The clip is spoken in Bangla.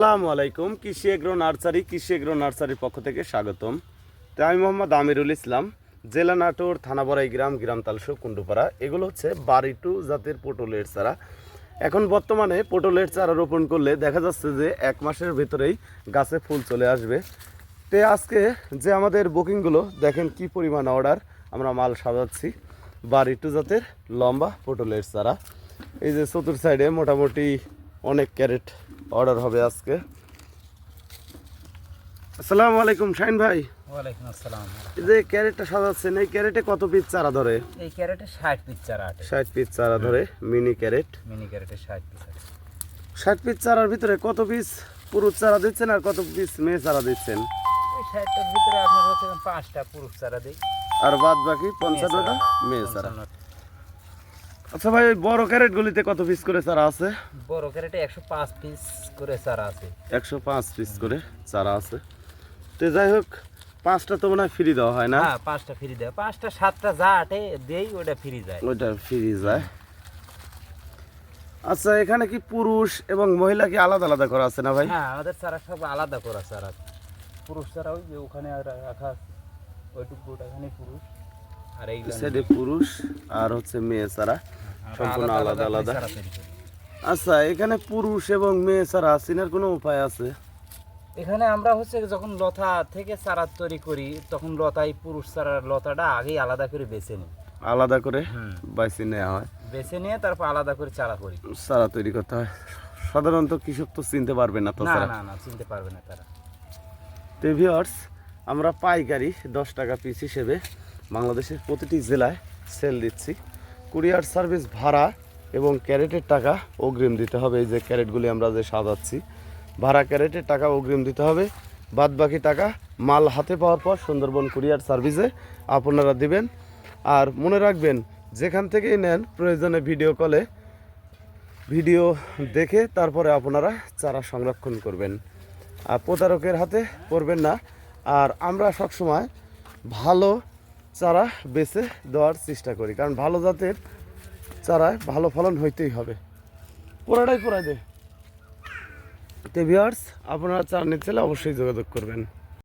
আসসালামু আলাইকুম, কৃষি এগ্রো নার্সারি, কৃষি এগ্রো নার্সারির পক্ষ থেকে স্বাগতম। তো আমি মোহাম্মদ আমিরুল ইসলাম, জেলা নাটোর, থানাবড়াই গ্রাম গ্রাম তালসো কুন্ডুপাড়া এগুলো হচ্ছে বাড়ি টু জাতের পটলের চারা। এখন বর্তমানে পটলের চারা রোপণ করলে দেখা যাচ্ছে যে এক মাসের ভেতরেই গাছে ফুল চলে আসবে। তে আজকে যে আমাদের বুকিংগুলো, দেখেন কি পরিমাণ অর্ডার, আমরা মাল সাজাচ্ছি। বাড়ি টু জাতের লম্বা পটলের চারা। এই যে চতুর সাইডে মোটামুটি অনেক ক্যারেট অর্ডার হবে আজকে। আসসালামু আলাইকুম শাইন ভাই। ওয়ালাইকুম আসসালাম। এই যে ক্যারেটটা সাজাচ্ছেন এই ক্যারেটে কত পিস চারা ধরে? এই ক্যারেটে ষাট পিস চারা আটে। ষাট পিস চারা ধরে মিনি ক্যারেট। মিনি ক্যারেটে ষাট পিস আটে। ষাট পিস চারার ভিতরে কত পিস পুরুষ চারা দিচ্ছেন আর কত পিস মেয়ে চারা দিচ্ছেন? এই ষাটটার ভিতরে আপনার হচ্ছে পাঁচটা পুরুষ চারা দিই। আর বাদ বাকি পঞ্চান্নটা মেয়ে চারা আচ্ছা ভাই বড় ক্যারেট গুলিতে কত পিস করে চারা আছে? বড় ক্যারেটে একশো পাঁচ পিস করে চারা আছে। একশো পাঁচ পিস করে চারা আছে। তো যাই হোক পাঁচটা তো মনে হয় ফ্রি দেওয়া হয় না? হ্যাঁ পাঁচটা ফ্রি দেয় পাঁচটা সাতটা যা আটে দেই ওটা ফ্রি যায়। ওটা ফ্রি যায়। আচ্ছা এখানে কি পুরুষ এবং মহিলা কি আলাদা আলাদা করা আছে না ভাই? হ্যাঁ আমাদের চারা সব আলাদা করা চারা পুরুষ চারা ওই যে ওখানে আর রাখা ওইটুকু ওখানে পুরুষ। আর এই সাইডে পুরুষ আর হচ্ছে মেয়ে চারা। সম্পূর্ণ আলাদা আলাদা। আচ্ছা এখানে পুরুষ এবং মেয়ে চারা চিনার কোনো উপায় আছে? এখানে আমরা হচ্ছে যখন লতা থেকে চারা তৈরি করি তখন লতাই পুরুষ চারার লতাটা আগেই আলাদা করে বেছে নিই আলাদা করে নেওয়া হয়? বেছে নিয়ে তারপর আলাদা করে চারা করি। চারা তৈরি করতে হয়। সাধারণত কৃষক তো চিনতে পারবে না তো না না না চিনতে পারবে না তারা। তো ভিউয়ার্স আমরা পাইকারি দশ টাকা পিস হিসেবে বাংলাদেশের প্রতিটি জেলায় সেল দিচ্ছি। কুরিয়ার সার্ভিস ভাড়া এবং ক্যারেটের টাকা অগ্রিম দিতে হবে। এই যে ক্যারেটগুলি আমরা যে সাজাচ্ছি, ভাড়া, ক্যারেটের টাকা অগ্রিম দিতে হবে। বাদ বাকি টাকা মাল হাতে পাওয়ার পর সুন্দরবন কুরিয়ার সার্ভিসে আপনারা দিবেন। আর মনে রাখবেন, যেখান থেকেই নেন, প্রয়োজনে ভিডিও কলে ভিডিও দেখে তারপরে আপনারা চারা সংরক্ষণ করবেন। আর প্রতারকের হাতে পড়বেন না। আর আমরা সবসময় ভালো চারা বেছে দেওয়ার চেষ্টা করি, কারণ ভালো জাতের চারায় ভালো ফলন হইতেই হবে। পুরাটাই পুরাই দেয় তো ভিউয়ার্স আপনারা চারা নিচ্ছে অবশ্যই যোগাযোগ করবেন।